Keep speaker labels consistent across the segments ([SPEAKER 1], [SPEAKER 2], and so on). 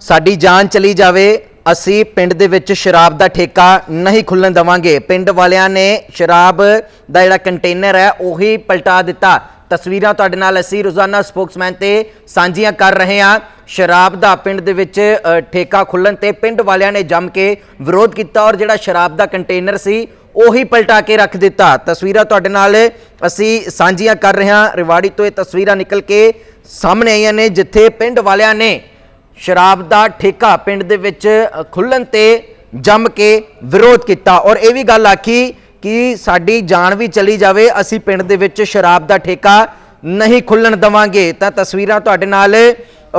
[SPEAKER 1] ਸਾਡੀ ਜਾਨ ਚਲੀ ਜਾਵੇ, ਅਸੀਂ ਪਿੰਡ ਦੇ ਵਿੱਚ ਸ਼ਰਾਬ ਦਾ ਠੇਕਾ ਨਹੀਂ ਖੁੱਲਣ ਦਵਾਂਗੇ। ਪਿੰਡ ਵਾਲਿਆਂ ਨੇ ਸ਼ਰਾਬ ਦਾ ਜਿਹੜਾ ਕੰਟੇਨਰ ਹੈ, ਉਹੀ ਪਲਟਾ ਦਿੱਤਾ। ਤਸਵੀਰਾਂ ਤੁਹਾਡੇ ਨਾਲ ਅਸੀਂ ਰੋਜ਼ਾਨਾ ਸਪੋਕਸਮੈਨ ਤੇ ਸਾਂਝੀਆਂ ਕਰ ਰਹੇ ਹਾਂ। ਸ਼ਰਾਬ ਦਾ ਪਿੰਡ ਦੇ ਵਿੱਚ ਠੇਕਾ ਖੁੱਲਣ ਤੇ ਪਿੰਡ ਵਾਲਿਆਂ ਨੇ ਜੰਮ ਕੇ ਵਿਰੋਧ ਕੀਤਾ ਔਰ ਜਿਹੜਾ ਸ਼ਰਾਬ ਦਾ ਕੰਟੇਨਰ ਸੀ, ਉਹੀ ਪਲਟਾ ਕੇ ਰੱਖ ਦਿੱਤਾ। ਤਸਵੀਰਾਂ ਤੁਹਾਡੇ ਨਾਲ ਅਸੀਂ ਸਾਂਝੀਆਂ ਕਰ ਰਹੇ ਹਾਂ। ਰਿਵਾੜੀ ਤੋਂ ਇਹ ਤਸਵੀਰਾਂ ਨਿਕਲ ਕੇ ਸਾਹਮਣੇ ਆਈਆਂ ਨੇ, ਜਿੱਥੇ ਪਿੰਡ ਵਾਲਿਆਂ ਨੇ ਸ਼ਰਾਬ ਦਾ ਠੇਕਾ ਪਿੰਡ ਦੇ ਵਿੱਚ ਅ, ਖੁੱਲਣ ਤੇ ਜੰਮ ਕੇ ਵਿਰੋਧ ਕੀਤਾ। ਔਰ ਇਹ ਵੀ ਗੱਲ ਆਖੀ ਕਿ ਸਾਡੀ ਜਾਨ ਵੀ ਚਲੀ ਜਾਵੇ ਅਸੀਂ ਪਿੰਡ ਦੇ ਵਿੱਚ ਸ਼ਰਾਬ ਦਾ ਠੇਕਾ ਨਹੀਂ ਖੁੱਲਣ ਦਵਾਂਗੇ। ਤਾਂ ਤਸਵੀਰਾਂ ਤੁਹਾਡੇ ਨਾਲ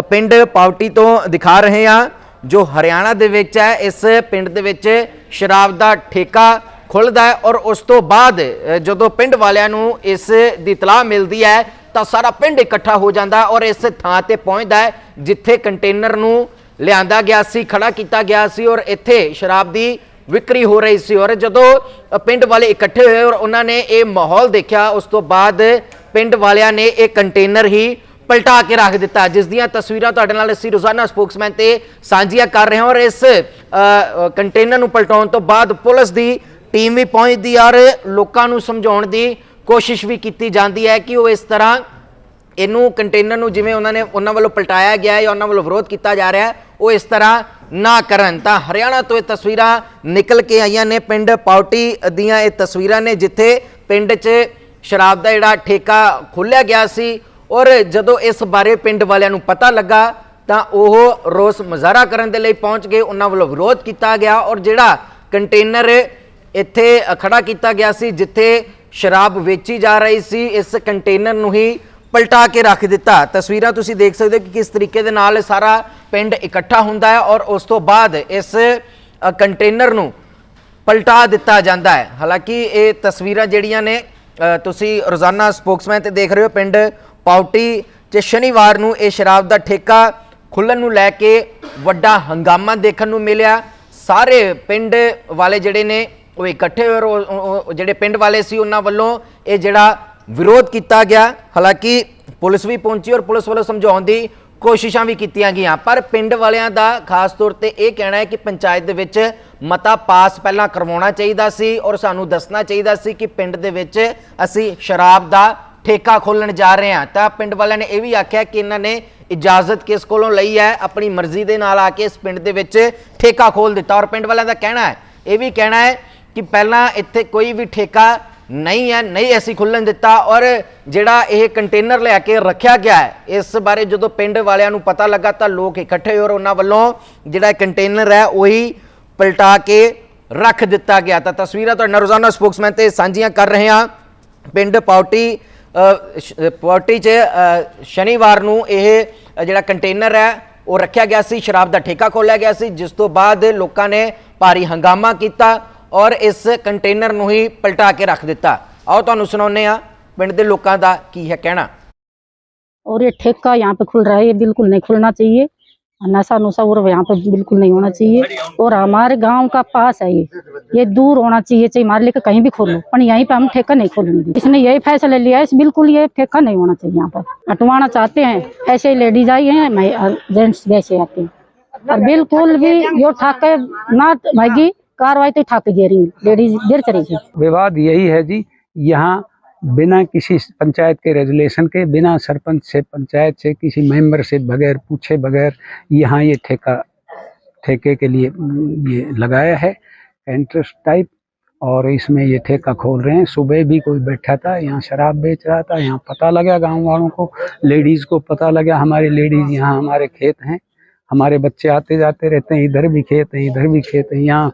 [SPEAKER 1] ਪਿੰਡ ਪਾਵਟੀ ਤੋਂ ਦਿਖਾ ਰਹੇ ਹਾਂ ਜੋ ਹਰਿਆਣਾ ਦੇ ਵਿੱਚ ਹੈ। ਇਸ ਪਿੰਡ ਦੇ ਵਿੱਚ ਸ਼ਰਾਬ ਦਾ ਠੇਕਾ ਖੁੱਲਦਾ ਹੈ ਔਰ ਉਸ ਤੋਂ ਬਾਅਦ ਜਦੋਂ ਪਿੰਡ ਵਾਲਿਆਂ ਨੂੰ ਇਸ ਦੀ ਇਤਲਾਹ ਮਿਲਦੀ ਹੈ ਤਾਂ ਸਾਰਾ ਪਿੰਡ ਇਕੱਠਾ ਹੋ ਜਾਂਦਾ ਔਰ ਇਸ ਥਾਂ ਤੇ ਪਹੁੰਚਦਾ ਹੈ, ਜਿੱਥੇ ਕੰਟੇਨਰ ਨੂੰ ਲਿਆਂਦਾ ਗਿਆ ਸੀ, ਖੜਾ ਕੀਤਾ ਗਿਆ ਸੀ ਔਰ ਇੱਥੇ ਸ਼ਰਾਬ ਦੀ ਵਿਕਰੀ ਹੋ ਰਹੀ ਸੀ ਔਰ ਜਦੋਂ ਪਿੰਡ ਵਾਲੇ ਇਕੱਠੇ ਹੋਏ ਔਰ ਉਹਨਾਂ ਨੇ ਇਹ ਮਾਹੌਲ ਦੇਖਿਆ, ਉਸ ਤੋਂ ਬਾਅਦ ਪਿੰਡ ਵਾਲਿਆਂ ਨੇ ਇਹ ਕੰਟੇਨਰ ਹੀ ਪਲਟਾ ਕੇ ਰੱਖ ਦਿੱਤਾ। ਜਿਸ ਦੀਆਂ ਤਸਵੀਰਾਂ ਤੁਹਾਡੇ ਨਾਲ ਅਸੀਂ ਰੋਜ਼ਾਨਾ ਸਪੋਕਸਮੈਨ ਤੇ ਸਾਂਝੀਆਂ ਕਰ ਰਹੇ ਹਾਂ ਔਰ ਇਸ ਕੰਟੇਨਰ ਨੂੰ ਪਲਟਾਉਣ ਤੋਂ ਬਾਅਦ ਪੁਲਿਸ ਦੀ ਟੀਮ ਵੀ ਪਹੁੰਚਦੀ ਔਰ ਲੋਕਾਂ ਨੂੰ ਸਮਝਾਉਣ ਦੀ ਕੋਸ਼ਿਸ਼ ਵੀ ਕੀਤੀ ਜਾਂਦੀ ਹੈ ਕਿ ਉਹ ਇਸ ਤਰ੍ਹਾਂ ਇਹਨੂੰ ਕੰਟੇਨਰ ਨੂੰ ਜਿਵੇਂ ਉਹਨਾਂ ਨੇ ਉਹਨਾਂ ਵੱਲੋਂ ਪਲਟਾਇਆ ਗਿਆ ਹੈ ਜਾਂ ਉਹਨਾਂ ਵੱਲੋਂ ਵਿਰੋਧ ਕੀਤਾ ਜਾ ਰਿਹਾ ਹੈ, ਉਹ ਇਸ ਤਰ੍ਹਾਂ ਨਾ ਕਰਨ। ਤਾਂ ਹਰਿਆਣਾ ਤੋਂ ਇਹ ਤਸਵੀਰਾਂ ਨਿਕਲ ਕੇ ਆਈਆਂ ਨੇ ਪਿੰਡ ਪਾਉਟੀ ਦੀਆਂ ਇਹ ਤਸਵੀਰਾਂ ਨੇ, ਜਿੱਥੇ ਪਿੰਡ 'ਚ ਸ਼ਰਾਬ ਦਾ ਜਿਹੜਾ ਠੇਕਾ ਖੋਲ੍ਹਿਆ ਗਿਆ ਸੀ ਔਰ ਜਦੋਂ ਇਸ ਬਾਰੇ ਪਿੰਡ ਵਾਲਿਆਂ ਨੂੰ ਪਤਾ ਲੱਗਾ ਤਾਂ ਉਹ ਰੋਸ ਮੁਜ਼ਾਹਰਾ ਕਰਨ ਦੇ ਲਈ ਪਹੁੰਚ ਗਏ। ਉਹਨਾਂ ਵੱਲੋਂ ਵਿਰੋਧ ਕੀਤਾ ਗਿਆ ਔਰ ਜਿਹੜਾ ਕੰਟੇਨਰ ਇੱਥੇ ਖੜਾ ਕੀਤਾ ਗਿਆ ਸੀ, ਜਿੱਥੇ ਸ਼ਰਾਬ ਵੇਚੀ ਜਾ ਰਹੀ ਸੀ, ਇਸ ਕੰਟੇਨਰ ਨੂੰ ਹੀ ਪਲਟਾ ਕੇ ਰੱਖ ਦਿੱਤਾ। ਤਸਵੀਰਾਂ ਤੁਸੀਂ ਦੇਖ ਸਕਦੇ ਹੋ ਕਿ ਕਿਸ ਤਰੀਕੇ ਦੇ ਨਾਲ ਸਾਰਾ ਪਿੰਡ ਇਕੱਠਾ ਹੁੰਦਾ ਹੈ ਔਰ ਉਸ ਤੋਂ ਬਾਅਦ ਇਸ ਕੰਟੇਨਰ ਨੂੰ ਪਲਟਾ ਦਿੱਤਾ ਜਾਂਦਾ ਹੈ। ਹਾਲਾਂਕਿ ਇਹ ਤਸਵੀਰਾਂ ਜਿਹੜੀਆਂ ਨੇ ਤੁਸੀਂ ਰੋਜ਼ਾਨਾ ਸਪੋਕਸਮੈਨ ਤੇ ਦੇਖ ਰਹੇ ਹੋ, ਪਿੰਡ ਪਾਉਟੀ 'ਚ ਸ਼ਨੀਵਾਰ ਨੂੰ ਇਹ ਸ਼ਰਾਬ ਦਾ ਠੇਕਾ ਖੁੱਲਣ ਨੂੰ ਲੈ ਕੇ ਵੱਡਾ ਹੰਗਾਮਾ ਦੇਖਣ ਨੂੰ ਮਿਲਿਆ। ਸਾਰੇ ਪਿੰਡ ਵਾਲੇ ਜਿਹੜੇ ਨੇ ਉਹ ਇਕੱਠੇ ਹੋਏ ਔਰ ਉਹ- ਜਿਹੜੇ ਪਿੰਡ ਵਾਲੇ ਸੀ ਉਹਨਾਂ ਵੱਲੋਂ ਇਹ ਜਿਹੜਾ ਵਿਰੋਧ ਕੀਤਾ ਗਿਆ। ਹਾਲਾਂਕਿ ਪੁਲਿਸ ਵੀ ਪਹੁੰਚੀ ਔਰ ਪੁਲਿਸ ਵੱਲੋਂ ਸਮਝਾਉਣ ਦੀ ਕੋਸ਼ਿਸ਼ਾਂ ਵੀ ਕੀਤੀਆਂ ਗਈਆਂ। ਪਰ ਪਿੰਡ ਵਾਲਿਆਂ ਦਾ ਖਾਸ ਤੌਰ ਤੇ ਇਹ ਕਹਿਣਾ ਹੈ ਕਿ ਪੰਚਾਇਤ ਦੇ ਵਿੱਚ ਮਤਾ ਪਾਸ ਪਹਿਲਾਂ ਕਰਵਾਉਣਾ ਚਾਹੀਦਾ ਸੀ ਔਰ ਸਾਨੂੰ ਦੱਸਣਾ ਚਾਹੀਦਾ ਸੀ ਕਿ ਪਿੰਡ ਦੇ ਵਿੱਚ ਅਸੀਂ ਸ਼ਰਾਬ ਦਾ ਠੇਕਾ ਖੋਲਣ ਜਾ ਰਹੇ ਹਾਂ। ਤਾਂ ਪਿੰਡ ਵਾਲਿਆਂ ਨੇ ਇਹ ਵੀ ਆਖਿਆ ਕਿ ਇਹਨਾਂ ਨੇ ਇਜਾਜ਼ਤ ਕਿਸ ਕੋਲੋਂ ਲਈ ਹੈ? ਆਪਣੀ ਮਰਜ਼ੀ ਦੇ ਨਾਲ ਆ ਕੇ ਇਸ ਪਿੰਡ ਦੇ ਵਿੱਚ ਠੇਕਾ ਖੋਲ ਦਿੱਤਾ ਔਰ ਪਿੰਡ ਵਾਲਿਆਂ ਦਾ ਕਹਿਣਾ ਹੈ, ਇਹ ਵੀ ਕਹਿਣਾ ਹੈ ਕਿ ਪਹਿਲਾਂ ਇੱਥੇ ਕੋਈ ਵੀ ਠੇਕਾ ਨਹੀਂ ਹੈ ਨਹੀਂ ਅਸੀਂ ਖੁੱਲਣ ਦਿੱਤਾ ਔਰ ਜਿਹੜਾ ਇਹ ਕੰਟੇਨਰ ਲਿਆ ਕੇ ਰੱਖਿਆ ਗਿਆ ਹੈ ਇਸ ਬਾਰੇ ਜਦੋਂ ਪਿੰਡ ਵਾਲਿਆਂ ਨੂੰ ਪਤਾ ਲੱਗਾ ਤਾਂ ਲੋਕ ਇਕੱਠੇ ਹੋਏ ਔਰ ਉਹਨਾਂ ਵੱਲੋਂ ਜਿਹੜਾ ਕੰਟੇਨਰ ਹੈ ਉਹੀ ਪਲਟਾ ਕੇ ਰੱਖ ਦਿੱਤਾ ਗਿਆ। ਤਾਂ ਤਸਵੀਰਾਂ ਤੁਹਾਡੇ ਨਾਲ ਰੋਜ਼ਾਨਾ ਸਪੋਕਸਮੈਨ ਤੇ ਸਾਂਝੀਆਂ ਕਰ ਰਹੇ ਹਾਂ। ਪਿੰਡ ਪਾਉਟੀ ਅ, 'ਚ ਸ਼ਨੀਵਾਰ ਨੂੰ ਇਹ ਜਿਹੜਾ ਕੰਟੇਨਰ ਹੈ ਉਹ ਰੱਖਿਆ ਗਿਆ ਸੀ। ਸ਼ਰਾਬ ਦਾ ਠੇਕਾ ਖੋਲ੍ਹਿਆ ਗਿਆ ਸੀ ਜਿਸ ਤੋਂ ਬਾਅਦ ਲੋਕਾਂ ਨੇ ਭਾਰੀ ਹੰਗਾਮਾ ਕੀਤਾ। ਔਰ ਇਸ ਕੰਟੇਨਰ ਨੂੰ ਹੀ ਪਲਟਾ ਕੇ ਰੱਖ ਦਿੱਤਾ ਆਓ ਤੁਹਾਨੂੰ ਸੁਣਾਉਂਦੇ ਆ ਪਿੰਡ ਦੇ ਲੋਕਾਂ ਦਾ ਕੀ ਹੈ ਕਹਿਣਾ
[SPEAKER 2] और ये ठेका यहाँ पे खुल रहा है ये बिल्कुल नहीं खुलना चाहिए और नशा नुशा और यहाँ पे बिल्कुल नहीं होना चाहिए और हमारे गांव का पास है ये ये दूर होना चाहिए चाहिए हमारे लेके कहीं भी खोलो पर यहीं पे हम ठेका नहीं खोलने देंगे इसने यही फैसला लिया है इस बिल्कुल ये ठेका नहीं होना चाहिए यहाँ पर हटवाना चाहते हैं ऐसे ही लेडीज आई हैं मैं जेंट्स वैसे आते हैं और बिल्कुल भी यो ठाके ना भागी कार्रवाई तो ठाके गिरेंगी लेडीज़ गिर चलेगी
[SPEAKER 3] विवाद यही है जी, यहाँ बिना किसी पंचायत के रेजुलेशन के, बिना सरपंच से, पंचायत से, किसी मेंबर से बगैर, पूछे बगैर यहाँ ये ठेका, ठेके के लिए ये लगाया है। इंटरेस्ट टाइप और इसमें ये ठेका खोल रहे हैं। सुबह भी कोई बैठा था, यहाँ शराब बेच रहा था, यहाँ पता लगा गाँव वालों को, लेडीज़ को पता लगा, हमारे लेडीज़ यहाँ हमारे खेत हैं, हमारे बच्चे आते जाते रहते हैं, इधर भी खेत है, इधर भी खेत है, यहाँ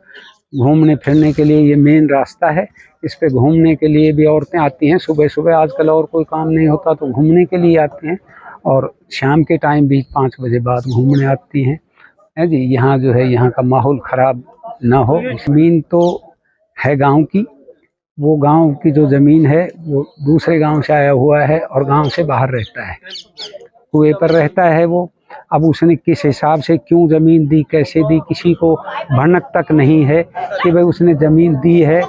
[SPEAKER 3] घूमने फिरने के लिए ये मेन रास्ता है। इस पे घूमने के लिए भी औरतें आती हैं। सुबह सुबह आजकल और कोई काम नहीं होता तो घूमने के लिए आती हैं और शाम के टाइम भी पाँच बजे बाद घूमने आती हैं। है जी, यहाँ जो है, यहाँ का माहौल ख़राब ना हो। ज़मीन तो है गाँव की। वो गाँव की जो ज़मीन है, वो दूसरे गाँव से आया हुआ है और गाँव से बाहर रहता है। कुएँ पर रहता है वो। अब उसने किस हिसाब से क्यों ज़मीन दी, कैसे दी, किसी को भनक तक नहीं है कि भाई उसने ज़मीन दी है,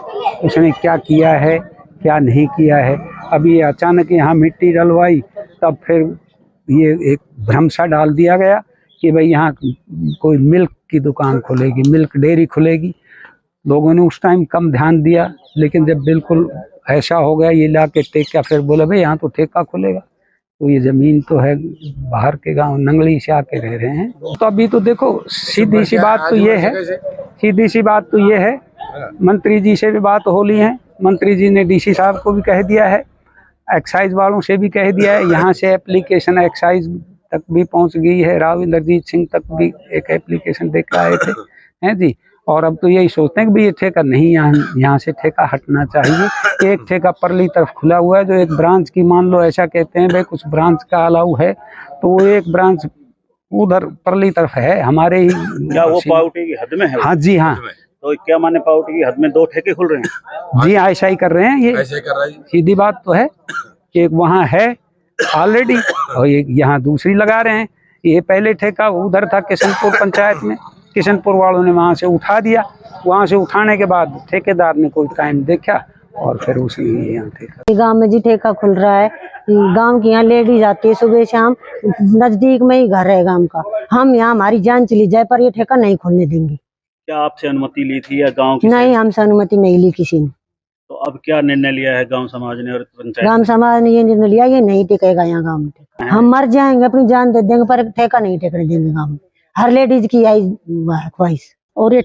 [SPEAKER 3] उसने क्या किया है, क्या नहीं किया है। अब ये अचानक यहाँ मिट्टी डलवाई, तब फिर ये एक भ्रम सा डाल दिया गया कि भाई यहाँ कोई मिल्क की दुकान खुलेगी, मिल्क डेयरी खुलेगी। लोगों ने उस टाइम कम ध्यान दिया, लेकिन जब बिल्कुल ऐसा हो गया, ये ला के ठेका, फिर बोला, भाई यहाँ तो ठेका खुलेगा। तो ये ज़मीन तो है बाहर के गाँव नंगली से आके रह रहे हैं। तो अभी तो देखो, सीधी सी बात तो ये है, सीधी सी बात तो ये है। मंत्री जी से भी बात हो ली है। मंत्री जी ने डीसी साहब को भी कह दिया है एक्साइज वालों से भी कह दिया है। यहाँ से एप्लीकेशन एक्साइज तक भी पहुँच गई है। राव इंद्रजीत सिंह तक भी एक एप्लीकेशन दे के आए थे। हैं जी? और अब तो यही सोचते हैं कि भाई ये ठेका नहीं यहाँ यहाँ से ठेका हटना चाहिए। एक ठेका परली तरफ़ खुला हुआ है जो एक ब्रांच की मान लो ऐसा कहते हैं भाई कुछ ब्रांच का अलाउ है तो वो एक ब्रांच उधर परली तरफ़ है हमारे ही
[SPEAKER 4] क्या वो पाउटी की हद में है
[SPEAKER 3] हाँ जी हाँ।
[SPEAKER 4] तो क्या माने पाउटी की हद में दो ठेके खुल रहे हैं?
[SPEAKER 3] जी हाँ, ऐसा ही कर रहे हैं ये
[SPEAKER 5] ऐसे कर रहा है
[SPEAKER 3] सीधी बात तो है कि एक वहाँ है ऑलरेडी और एक यहाँ दूसरी लगा रहे हैं। ये पहले ठेका उधर था किशनपुर पंचायत में किशनपुर वालों ने वहाँ से उठा दिया। वहाँ से उठाने के बाद ठेकेदार ने कोई टाइम देखा और फिर उसने यहाँ ठेका।
[SPEAKER 6] गाँव में जी ठेका खुल रहा है। गाँव की यहाँ लेडीज़ आती है सुबह शाम। नज़दीक में ही घर है गाँव का। हम यहाँ हमारी जान चली जाए पर ये ठेका नहीं खोलने देंगे।
[SPEAKER 4] क्या आपसे अनुमति ली थी या गाँव की
[SPEAKER 6] नहीं हमसे अनुमति नहीं ली किसी ने।
[SPEAKER 4] तो अब क्या निर्णय लिया है गाँव समाज ने और पंचायत
[SPEAKER 6] गाँव समाज ने ये निर्णय लिया ये नहीं टिकेगा यहाँ गाँव में हम मर जाएँगे अपनी जान दे देंगे पर ठेका नहीं टिकने देंगे गाँव में। हर लेडीज़ की आई ख्वाहिश।
[SPEAKER 2] और ये